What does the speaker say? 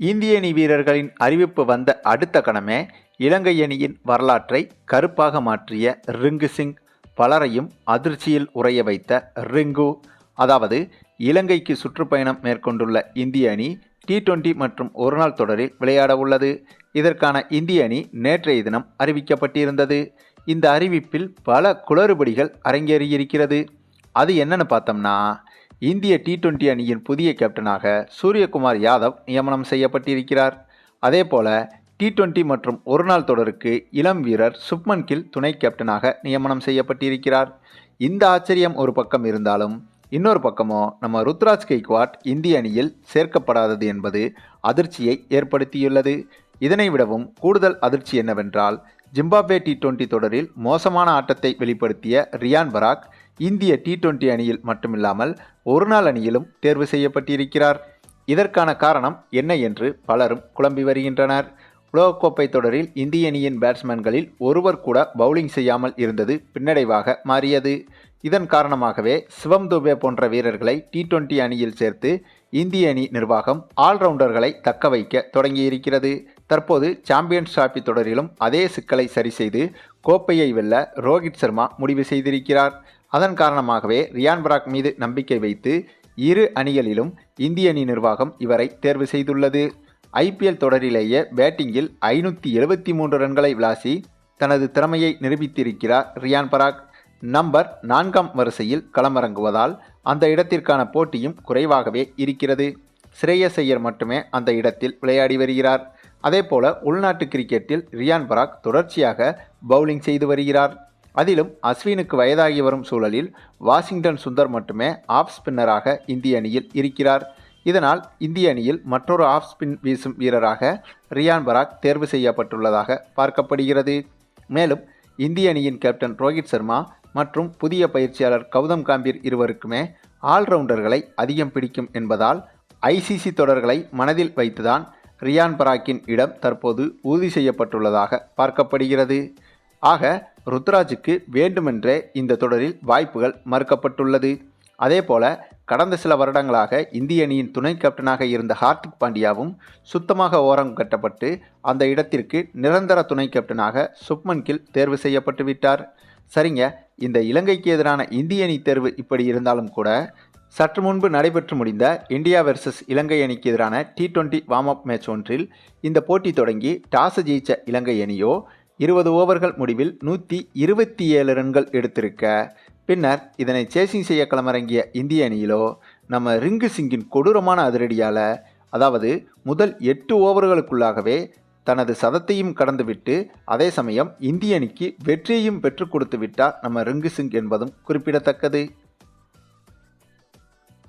இந்திய அணி வீரர்களின் அறிவிப்பு வந்த அடுத்த கணமே இலங்கை அணியின் வரலாற்றை கருப்பாக மாற்றிய ரிங்கு சிங் பலரையும் அதிர்ச்சியில் உறைய வைத்த ரிங்கு. அதாவது இலங்கைக்கு சுற்றுப்பயணம் மேற்கொண்டுள்ள இந்திய அணி டி டுவெண்டி மற்றும் ஒருநாள் தொடரில் விளையாட உள்ளது. இதற்கான இந்திய அணி நேற்றைய தினம் அறிவிக்கப்பட்டிருந்தது. இந்த அறிவிப்பில் பல குளறுபடிகள் அரங்கேறியிருக்கிறது. அது என்னன்னு பார்த்தோம்னா இந்திய டி டுவெண்டி அணியின் புதிய கேப்டனாக சூரியகுமார் யாதவ் நியமனம் செய்யப்பட்டிருக்கிறார். அதே போல டி டுவெண்டி மற்றும் ஒருநாள் தொடருக்கு இளம் வீரர் சுப்மன் கில் துணை கேப்டனாக நியமனம் செய்யப்பட்டிருக்கிறார். இந்த ஆச்சரியம் ஒரு பக்கம் இருந்தாலும் இன்னொரு பக்கமோ நம்ம ருத்ராஜ் கெய்க்வாட் இந்திய அணியில் சேர்க்கப்படாதது என்பது அதிர்ச்சியை ஏற்படுத்தியுள்ளது. இதனை விடவும் கூடுதல் அதிர்ச்சி என்னவென்றால் ஜிம்பாப்வே டி டுவெண்டி தொடரில் மோசமான ஆட்டத்தை வெளிப்படுத்திய ரியான் பராக் இந்திய டி டுவெண்டி அணியில் மட்டுமில்லாமல் ஒருநாள் அணியிலும் தேர்வு செய்யப்பட்டிருக்கிறார். இதற்கான காரணம் என்ன என்று பலரும் குழம்பி வருகின்றனர். உலகக்கோப்பை தொடரில் இந்திய அணியின் பேட்ஸ்மேன்களில் ஒருவர் கூட பவுலிங் செய்யாமல் இருந்தது பின்னடைவாக மாறியது. இதன் காரணமாகவே சிவம் துபே போன்ற வீரர்களை டி டுவெண்டி அணியில் சேர்த்து இந்திய அணி நிர்வாகம் ஆல்ரவுண்டர்களை தக்க வைக்க தொடங்கியிருக்கிறது. தற்போது சாம்பியன்ஸ் டிராபி தொடரிலும் அதே சிக்கலை சரி செய்து கோப்பையை வெல்ல ரோஹித் சர்மா முடிவு செய்திருக்கிறார். அதன் காரணமாகவே ரியான் பராக் மீது நம்பிக்கை வைத்து இரு அணிகளிலும் இந்திய அணி நிர்வாகம் இவரை தேர்வு செய்துள்ளது. ஐபிஎல் தொடரிலேயே பேட்டிங்கில் ஐநூற்றி எழுபத்தி மூன்று ரன்களை விளாசி தனது திறமையை நிரூபித்திருக்கிறார் ரியான் பராக். நம்பர் நான்காம் வரிசையில் களமிறங்குவதால் அந்த இடத்திற்கான போட்டியும் குறைவாகவே இருக்கிறது. ஸ்ரேயஸ் ஐயர் மட்டுமே அந்த இடத்தில் விளையாடி வருகிறார். அதேபோல உள்நாட்டு கிரிக்கெட்டில் ரியான் பராக் தொடர்ச்சியாக பவுலிங் செய்து வருகிறார். அதிலும் அஸ்வினுக்கு வயதாகி வரும் சூழலில் வாஷிங்டன் சுந்தர் மட்டுமே ஆஃப் ஸ்பின்னராக இந்திய அணியில் இருக்கிறார். இதனால் இந்திய அணியில் மற்றொரு ஆஃப் ஸ்பின் வீசும் வீரராக ரியான் பராக் தேர்வு செய்யப்பட்டுள்ளதாக பார்க்கப்படுகிறது. மேலும் இந்திய அணியின் கேப்டன் ரோஹித் சர்மா மற்றும் புதிய பயிற்சியாளர் கௌதம் காம்பீர் இருவருக்குமே ஆல்ரவுண்டர்களை அதிகம் பிடிக்கும் என்பதால் ஐசிசி தொடர்களை மனதில் வைத்துதான் ரியான் பராக்கின் இடம் தற்போது உறுதி செய்யப்பட்டுள்ளதாக பார்க்கப்படுகிறது. ஆக ருத்ராஜுக்கு வேண்டுமென்றே இந்த தொடரில் வாய்ப்புகள் மறுக்கப்பட்டுள்ளது. அதேபோல கடந்த சில வருடங்களாக இந்திய அணியின் துணை கேப்டனாக இருந்த ஹார்திக் பாண்டியாவும் சுத்தமாக ஓரம் கட்டப்பட்டு அந்த இடத்திற்கு நிரந்தர துணை கேப்டனாக சுப்மன் கில் தேர்வு செய்யப்பட்டு விட்டார். சரிங்க இந்த இலங்கைக்கு எதிரான இந்திய அணி தேர்வு இப்படி இருந்தாலும் கூட சற்று முன்பு நடைபெற்று முடிந்த இந்தியா வெர்சஸ் இலங்கை அணிக்கு எதிரான T twenty warm up match ஒன்றில் இந்த போட்டி தொடங்கி டாஸ் ஜெயிச்ச இலங்கை அணியோ இருபது ஓவர்கள் முடிவில் நூற்றி இருபத்தி ஏழு ரன்கள் எடுத்திருக்க. பின்னர் இதனை சேசிங் செய்ய களமிறங்கிய இந்திய அணியிலோ நம்ம ரிங்கு சிங்கின் கொடூரமான அதிரடியால் அதாவது முதல் எட்டு ஓவர்களுக்குள்ளாகவே தனது சதத்தையும் கடந்துவிட்டு அதே சமயம் இந்திய அணிக்கு வெற்றியையும் பெற்றுக் கொடுத்து விட்டார் நம்ம ரிங்கு சிங் என்பதும் குறிப்பிடத்தக்கது.